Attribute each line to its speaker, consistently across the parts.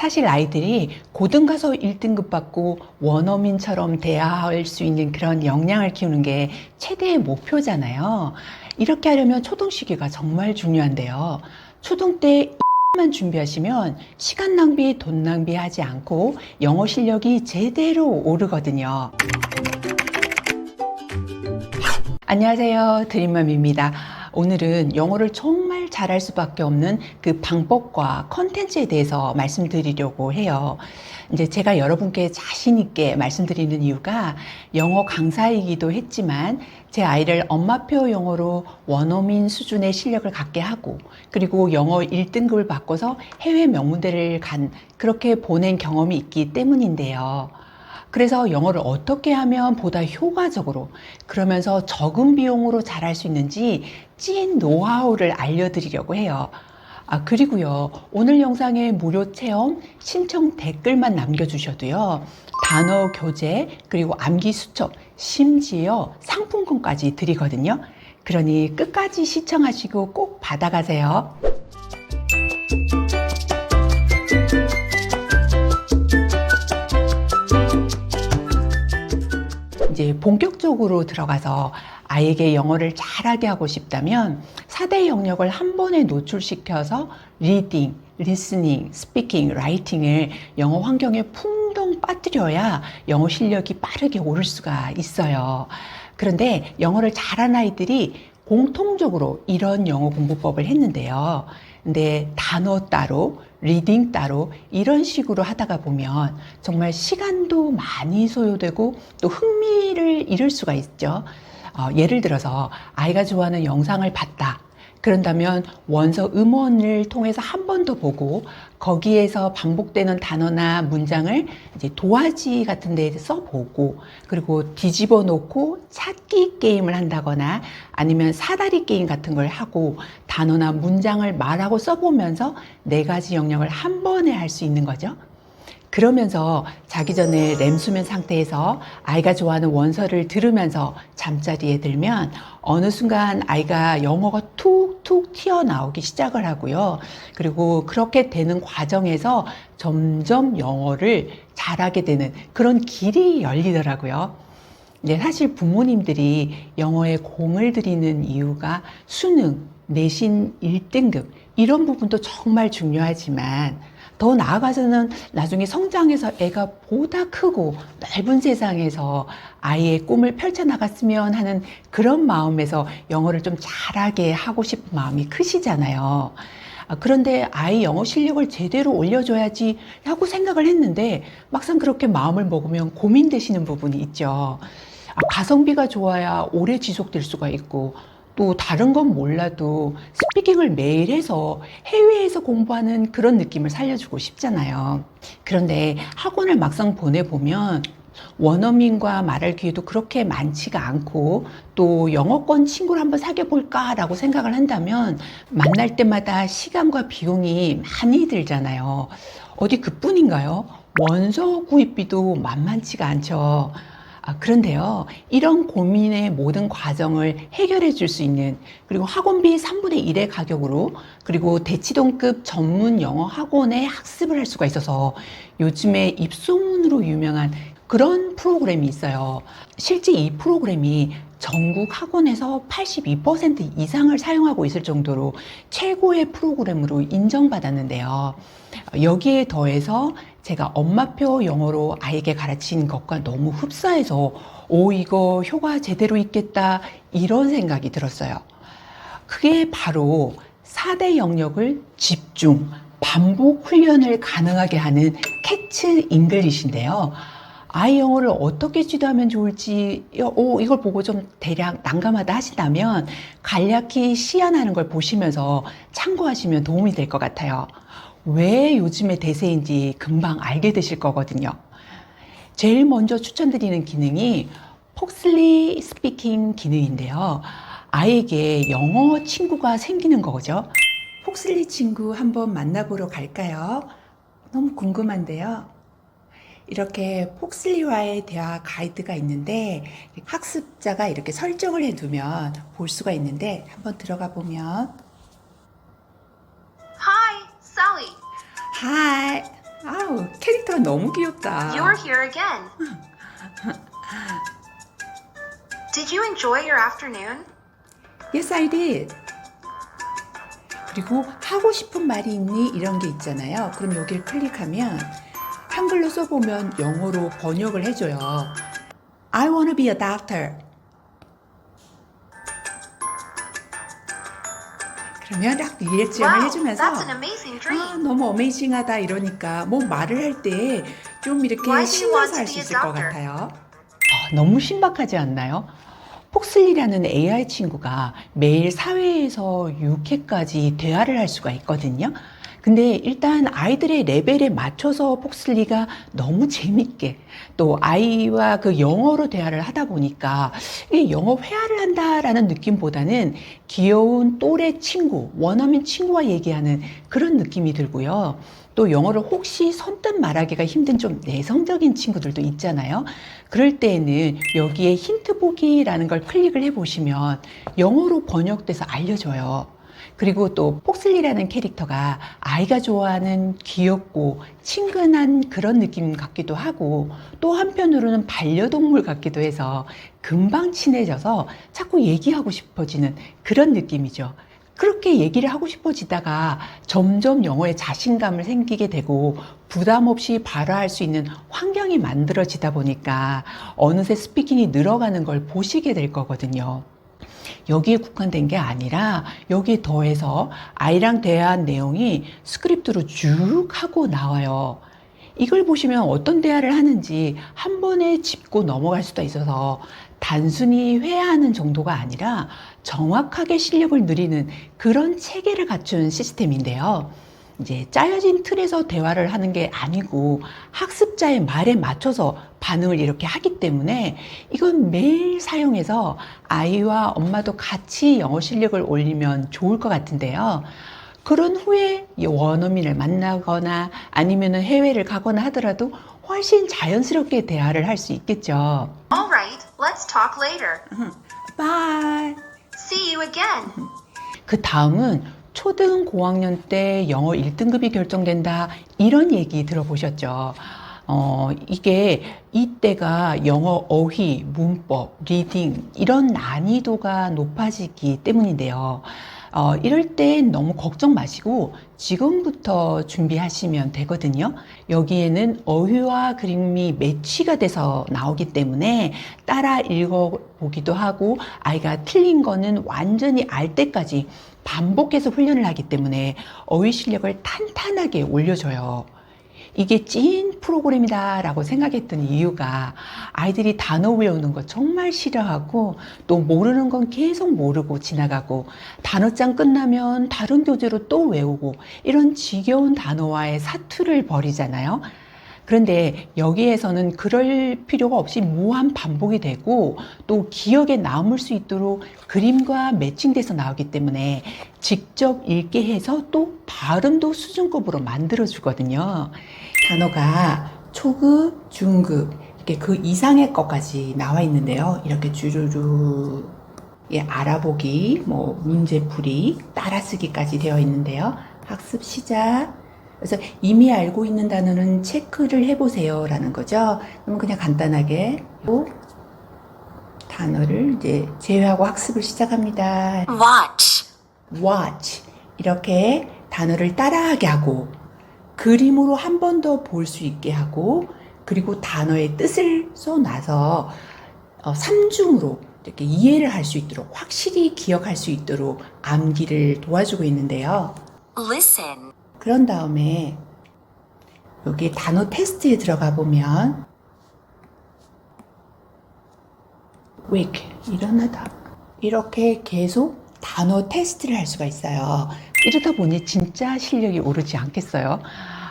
Speaker 1: 사실 아이들이 고등 가서 1등급 받고 원어민처럼 대화할 수 있는 그런 역량을 키우는 게 최대의 목표잖아요. 이렇게 하려면 초등 시기가 정말 중요한데요. 초등 때 만 준비하시면 시간 낭비, 돈 낭비하지 않고 영어 실력이 제대로 오르거든요. 안녕하세요. 드림맘입니다. 오늘은 영어를 정말 잘할 수밖에 없는 그 방법과 컨텐츠에 대해서 말씀드리려고 해요. 이제 제가 여러분께 자신있게 말씀드리는 이유가 영어 강사이기도 했지만 제 아이를 엄마표 영어로 원어민 수준의 실력을 갖게 하고 그리고 영어 1등급을 바꿔서 해외 명문대를 간 그렇게 보낸 경험이 있기 때문인데요. 그래서 영어를 어떻게 하면 보다 효과적으로 그러면서 적은 비용으로 잘할 수 있는지 찐 노하우를 알려드리려고 해요. 아, 그리고요. 오늘 영상에 무료 체험 신청 댓글만 남겨주셔도요. 단어 교재, 그리고 암기 수첩, 심지어 상품권까지 드리거든요. 그러니 끝까지 시청하시고 꼭 받아가세요. 이제 본격적으로 들어가서 아이에게 영어를 잘하게 하고 싶다면 4대 영역을 한 번에 노출시켜서 리딩, 리스닝, 스피킹, 라이팅을 영어 환경에 풍덩 빠뜨려야 영어 실력이 빠르게 오를 수가 있어요. 그런데 영어를 잘한 아이들이 공통적으로 이런 영어 공부법을 했는데요. 근데 단어 따로, 리딩 따로 이런 식으로 하다가 보면 정말 시간도 많이 소요되고 또 흥미를 잃을 수가 있죠. 어, 예를 들어서 아이가 좋아하는 영상을 봤다. 그런다면 원서 음원을 통해서 한 번 더 보고 거기에서 반복되는 단어나 문장을 이제 도화지 같은 데에 써보고 그리고 뒤집어 놓고 찾기 게임을 한다거나 아니면 사다리 게임 같은 걸 하고 단어나 문장을 말하고 써보면서 네 가지 영역을 한 번에 할 수 있는 거죠. 그러면서 자기 전에 램수면 상태에서 아이가 좋아하는 원서를 들으면서 잠자리에 들면 어느 순간 아이가 영어가 툭툭 튀어나오기 시작을 하고요. 그리고 그렇게 되는 과정에서 점점 영어를 잘하게 되는 그런 길이 열리더라고요. 네, 사실 부모님들이 영어에 공을 들이는 이유가 수능, 내신 1등급 이런 부분도 정말 중요하지만 더 나아가서는 나중에 성장해서 애가 보다 크고 넓은 세상에서 아이의 꿈을 펼쳐나갔으면 하는 그런 마음에서 영어를 좀 잘하게 하고 싶은 마음이 크시잖아요. 아, 그런데 아이 영어 실력을 제대로 올려줘야지 하고 생각을 했는데 막상 그렇게 마음을 먹으면 고민되시는 부분이 있죠. 아, 가성비가 좋아야 오래 지속될 수가 있고 또 다른 건 몰라도 스피킹을 매일 해서 해외에서 공부하는 그런 느낌을 살려주고 싶잖아요. 그런데 학원을 막상 보내보면 원어민과 말할 기회도 그렇게 많지가 않고 또 영어권 친구를 한번 사귀어 볼까라고 생각을 한다면 만날 때마다 시간과 비용이 많이 들잖아요. 어디 그뿐인가요? 원서 구입비도 만만치가 않죠. 아, 그런데요, 이런 고민의 모든 과정을 해결해 줄 수 있는, 그리고 학원비 3분의 1의 가격으로, 그리고 대치동급 전문 영어 학원에 학습을 할 수가 있어서 요즘에 입소문으로 유명한 그런 프로그램이 있어요. 실제 이 프로그램이 전국 학원에서 82% 이상을 사용하고 있을 정도로 최고의 프로그램으로 인정받았는데요. 여기에 더해서 제가 엄마표 영어로 아이에게 가르친 것과 너무 흡사해서 오 이거 효과 제대로 있겠다 이런 생각이 들었어요. 그게 바로 4대 영역을 집중, 반복 훈련을 가능하게 하는 캐츠 잉글리시인데요. 아이 영어를 어떻게 지도하면 좋을지, 오, 이걸 보고 좀 대략 난감하다 하신다면 간략히 시연하는 걸 보시면서 참고하시면 도움이 될 것 같아요. 왜 요즘의 대세인지 금방 알게 되실 거거든요. 제일 먼저 추천드리는 기능이 폭슬리 스피킹 기능인데요. 아이에게 영어 친구가 생기는 거죠. 폭슬리 친구 한번 만나보러 갈까요? 너무 궁금한데요. 이렇게 폭슬리와의 대화 가이드가 있는데 학습자가 이렇게 설정을 해두면 볼 수가 있는데 한번 들어가 보면
Speaker 2: Hi, Sally.
Speaker 1: Hi. 아, 캐릭터가 너무 귀엽다.
Speaker 2: You're here again. Did you enjoy your afternoon?
Speaker 1: Yes, I did. 그리고 하고 싶은 말이 있니? 이런 게 있잖아요. 그럼 여기를 클릭하면 한글로 써보면 영어로 번역을 해줘요. I wanna be a doctor. 그러면 딱 리액션을
Speaker 2: Wow,
Speaker 1: 해주면서
Speaker 2: that's an amazing
Speaker 1: 아,
Speaker 2: dream.
Speaker 1: 너무 어메이징하다 이러니까 뭐 말을 할 때 좀 이렇게 신나서 할수
Speaker 2: a
Speaker 1: 있을 것
Speaker 2: doctor?
Speaker 1: 같아요. 아, 너무 신박하지 않나요? 폭슬리라는 AI 친구가 매일 사회에서 6회까지 대화를 할 수가 있거든요. 근데 일단 아이들의 레벨에 맞춰서 폭슬리가 너무 재밌게 또 아이와 그 영어로 대화를 하다 보니까 이게 영어 회화를 한다라는 느낌보다는 귀여운 또래 친구, 원어민 친구와 얘기하는 그런 느낌이 들고요. 또 영어를 혹시 선뜻 말하기가 힘든 좀 내성적인 친구들도 있잖아요. 그럴 때에는 여기에 힌트 보기라는 걸 클릭을 해보시면 영어로 번역돼서 알려줘요. 그리고 또 폭슬리라는 캐릭터가 아이가 좋아하는 귀엽고 친근한 그런 느낌 같기도 하고 또 한편으로는 반려동물 같기도 해서 금방 친해져서 자꾸 얘기하고 싶어지는 그런 느낌이죠. 그렇게 얘기를 하고 싶어지다가 점점 영어에 자신감을 생기게 되고 부담 없이 발화할 수 있는 환경이 만들어지다 보니까 어느새 스피킹이 늘어가는 걸 보시게 될 거거든요. 여기에 국한된 게 아니라 여기에 더해서 아이랑 대화한 내용이 스크립트로 쭉 하고 나와요. 이걸 보시면 어떤 대화를 하는지 한 번에 짚고 넘어갈 수도 있어서 단순히 회화하는 정도가 아니라 정확하게 실력을 누리는 그런 체계를 갖춘 시스템인데요. 이제 짜여진 틀에서 대화를 하는 게 아니고 학습자의 말에 맞춰서 반응을 이렇게 하기 때문에 이건 매일 사용해서 아이와 엄마도 같이 영어 실력을 올리면 좋을 것 같은데요. 그런 후에 이 원어민을 만나거나 아니면 해외를 가거나 하더라도 훨씬 자연스럽게 대화를 할 수 있겠죠.
Speaker 2: Alright, let's talk later.
Speaker 1: 바이.
Speaker 2: See you again.
Speaker 1: 그 다음은 초등 고학년 때 영어 1등급이 결정된다 이런 얘기 들어보셨죠? 어, 이게 이때가 영어 어휘, 문법, 리딩 이런 난이도가 높아지기 때문인데요. 어, 이럴 땐 너무 걱정 마시고 지금부터 준비하시면 되거든요. 여기에는 어휘와 그림이 매치가 돼서 나오기 때문에 따라 읽어보기도 하고 아이가 틀린 거는 완전히 알 때까지 반복해서 훈련을 하기 때문에 어휘 실력을 탄탄하게 올려줘요. 이게 찐 프로그램이다 라고 생각했던 이유가 아이들이 단어 외우는 거 정말 싫어하고 또 모르는 건 계속 모르고 지나가고 단어장 끝나면 다른 교재로 또 외우고 이런 지겨운 단어와의 사투를 벌이잖아요. 그런데 여기에서는 그럴 필요가 없이 무한 반복이 되고 또 기억에 남을 수 있도록 그림과 매칭돼서 나오기 때문에 직접 읽게 해서 또 발음도 수준급으로 만들어 주거든요. 단어가 초급, 중급 이렇게 그 이상의 것까지 나와 있는데요. 이렇게 주르르 예, 알아보기, 뭐 문제풀이, 따라쓰기까지 되어 있는데요. 학습 시작. 그래서 이미 알고 있는 단어는 체크를 해보세요. 라는 거죠. 그러면 그냥 간단하게 또 단어를 이제 제외하고 학습을 시작합니다.
Speaker 2: Watch.
Speaker 1: watch. 이렇게 단어를 따라하게 하고, 그림으로 한 번 더 볼 수 있게 하고, 그리고 단어의 뜻을 써놔서 어, 삼중으로 이렇게 이해를 할 수 있도록, 확실히 기억할 수 있도록 암기를 도와주고 있는데요.
Speaker 2: Listen.
Speaker 1: 그런 다음에 여기 단어 테스트에 들어가 보면 wake 일어나다 이렇게 계속 단어 테스트를 할 수가 있어요. 이러다 보니 진짜 실력이 오르지 않겠어요?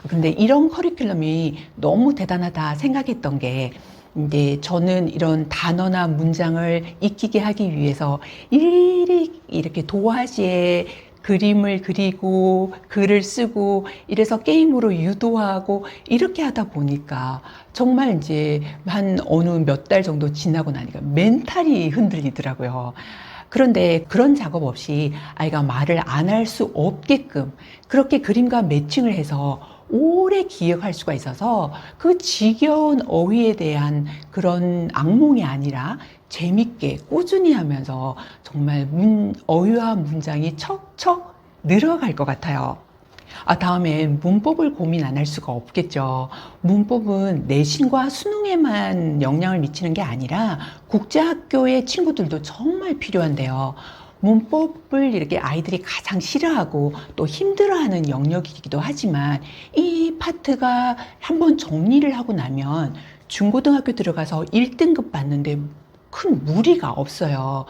Speaker 1: 근데 이런 커리큘럼이 너무 대단하다 생각했던 게 이제 저는 이런 단어나 문장을 익히게 하기 위해서 일일이 이렇게 도화지에 그림을 그리고 글을 쓰고 이래서 게임으로 유도하고 이렇게 하다 보니까 정말 이제 한 어느 몇 달 정도 지나고 나니까 멘탈이 흔들리더라고요. 그런데 그런 작업 없이 아이가 말을 안 할 수 없게끔 그렇게 그림과 매칭을 해서 오래 기억할 수가 있어서 그 지겨운 어휘에 대한 그런 악몽이 아니라 재밌게 꾸준히 하면서 정말 문, 어휘와 문장이 척척 늘어갈 것 같아요. 아, 다음엔 문법을 고민 안 할 수가 없겠죠. 문법은 내신과 수능에만 영향을 미치는 게 아니라 국제학교의 친구들도 정말 필요한데요. 문법을 이렇게 아이들이 가장 싫어하고 또 힘들어하는 영역이기도 하지만 이 파트가 한번 정리를 하고 나면 중고등학교 들어가서 1등급 받는데 큰 무리가 없어요.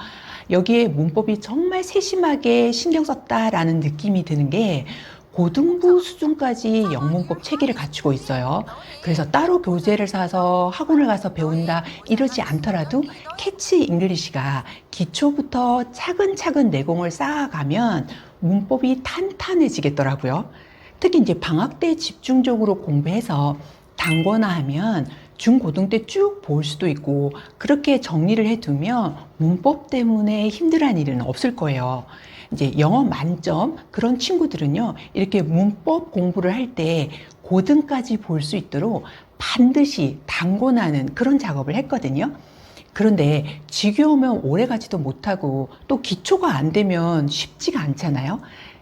Speaker 1: 여기에 문법이 정말 세심하게 신경 썼다라는 느낌이 드는 게 고등부 수준까지 영문법 체계를 갖추고 있어요. 그래서 따로 교재를 사서 학원을 가서 배운다 이러지 않더라도 캐치 잉글리시가 기초부터 차근차근 내공을 쌓아가면 문법이 탄탄해지겠더라고요. 특히 이제 방학 때 집중적으로 공부해서 단권화하면 중고등 때 쭉 볼 수도 있고 그렇게 정리를 해두면 문법 때문에 힘들어하는 일은 없을 거예요. 이제 영어 만점 그런 친구들은요 이렇게 문법 공부를 할 때 고등까지 볼 수 있도록 반드시 단권하는 그런 작업을 했거든요. 그런데 지겨우면 오래 가지도 못하고 또 기초가 안 되면 쉽지가 않잖아요.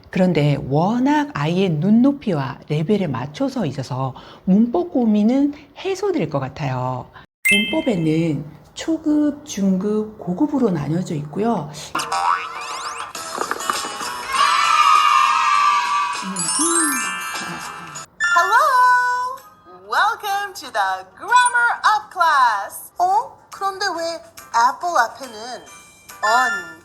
Speaker 1: 그런데 워낙 아이의 눈높이와 레벨에 맞춰서 있어서 문법 고민은 해소될 것 같아요. 문법에는 초급, 중급, 고급으로 나뉘어져 있고요.
Speaker 3: Hello! Welcome to the Grammar Up class. 어? 그런데 왜 apple 앞에는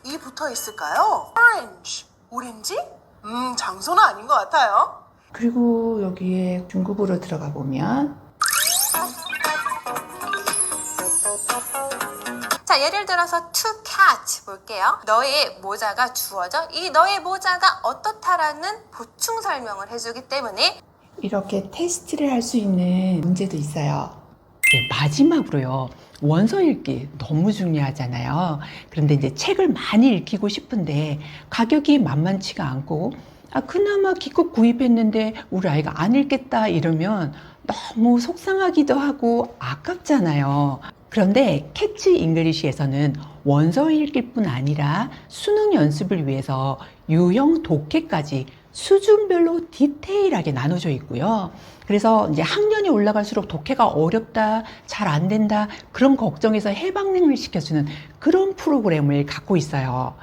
Speaker 3: on이 붙어 있을까요? Orange. 오렌지? 음, 장소는 아닌 것 같아요.
Speaker 1: 그리고 여기에 중급으로 들어가 보면
Speaker 4: 자, 예를 들어서 to catch 볼게요. 너의 모자가 주어져. 이 너의 모자가 어떻다라는 보충 설명을 해주기 때문에
Speaker 1: 이렇게 테스트를 할 수 있는 문제도 있어요. 네, 마지막으로요. 원서 읽기 너무 중요하잖아요. 그런데 이제 책을 많이 읽히고 싶은데 가격이 만만치가 않고 아, 그나마 기껏 구입했는데 우리 아이가 안 읽겠다 이러면 너무 속상하기도 하고 아깝잖아요. 그런데 캐치 잉글리시에서는 원서 읽기뿐 아니라 수능 연습을 위해서 유형 독해까지 수준별로 디테일하게 나눠져 있고요. 그래서 이제 학년이 올라갈수록 독해가 어렵다, 잘 안 된다, 그런 걱정에서 해방을 시켜주는 그런 프로그램을 갖고 있어요.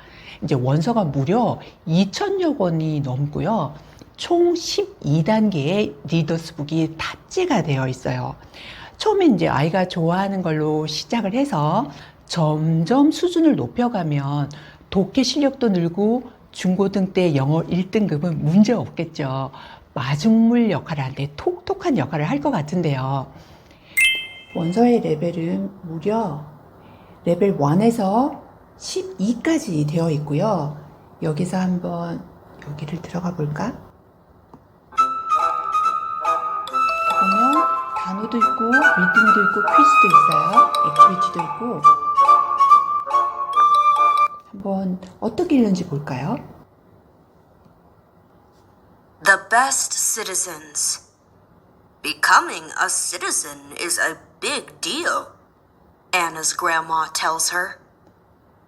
Speaker 1: 이제 원서가 무려 2천여 권이 넘고요. 총 12단계의 리더스북이 탑재가 되어 있어요. 처음에 이제 아이가 좋아하는 걸로 시작을 해서 점점 수준을 높여가면 독해 실력도 늘고 중고등 때 영어 1등급은 문제 없겠죠. 마중물 역할을 하는데 톡톡한 역할을 할 것 같은데요. 원서의 레벨은 무려 레벨 1에서 12까지 되어 있고요. 여기서 한번 여기를 들어가 볼까? 보면 단어도 있고 리딩도 있고 퀴즈도 있어요. 액티비티도 있고 한번 어떻게 읽는지 볼까요?
Speaker 2: The best citizens. Becoming a citizen is a big deal, Anna's grandma tells her.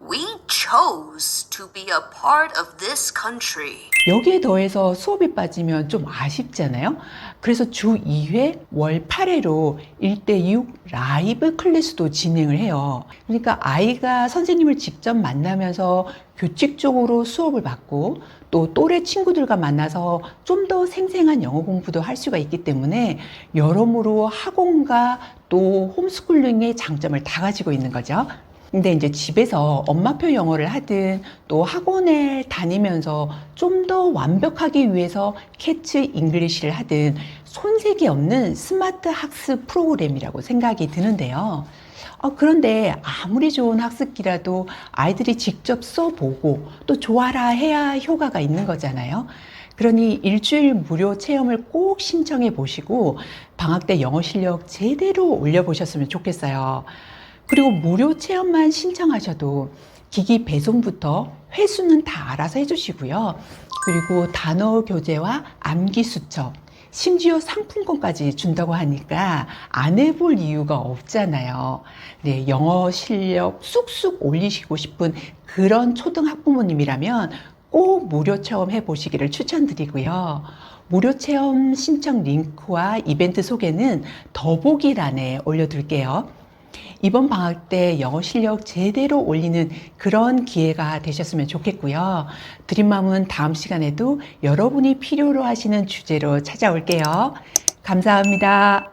Speaker 2: We chose to be a part of this country.
Speaker 1: 여기에 더해서 수업이 빠지면 좀 아쉽잖아요. 그래서 주 2회 월 8회로 1대6 라이브 클래스도 진행을 해요. 그러니까 아이가 선생님을 직접 만나면서 규칙적으로 수업을 받고 또 또래 친구들과 만나서 좀 더 생생한 영어 공부도 할 수가 있기 때문에 여러모로 학원과 또 홈스쿨링의 장점을 다 가지고 있는 거죠. 근데 이제 집에서 엄마표 영어를 하든 또 학원에 다니면서 좀 더 완벽하기 위해서 캐치 잉글리시를 하든 손색이 없는 스마트 학습 프로그램이라고 생각이 드는데요. 어, 그런데 아무리 좋은 학습기라도 아이들이 직접 써보고 또 좋아라 해야 효과가 있는 거잖아요. 그러니 일주일 무료 체험을 꼭 신청해 보시고 방학 때 영어 실력 제대로 올려보셨으면 좋겠어요. 그리고 무료 체험만 신청하셔도 기기 배송부터 회수는 다 알아서 해주시고요. 그리고 단어 교재와 암기 수첩, 심지어 상품권까지 준다고 하니까 안 해볼 이유가 없잖아요. 네, 영어 실력 쑥쑥 올리시고 싶은 그런 초등학부모님이라면 꼭 무료 체험 해 보시기를 추천드리고요. 무료 체험 신청 링크와 이벤트 소개는 더보기란에 올려둘게요. 이번 방학 때 영어 실력 제대로 올리는 그런 기회가 되셨으면 좋겠고요. 드림맘은 다음 시간에도 여러분이 필요로 하시는 주제로 찾아올게요. 감사합니다.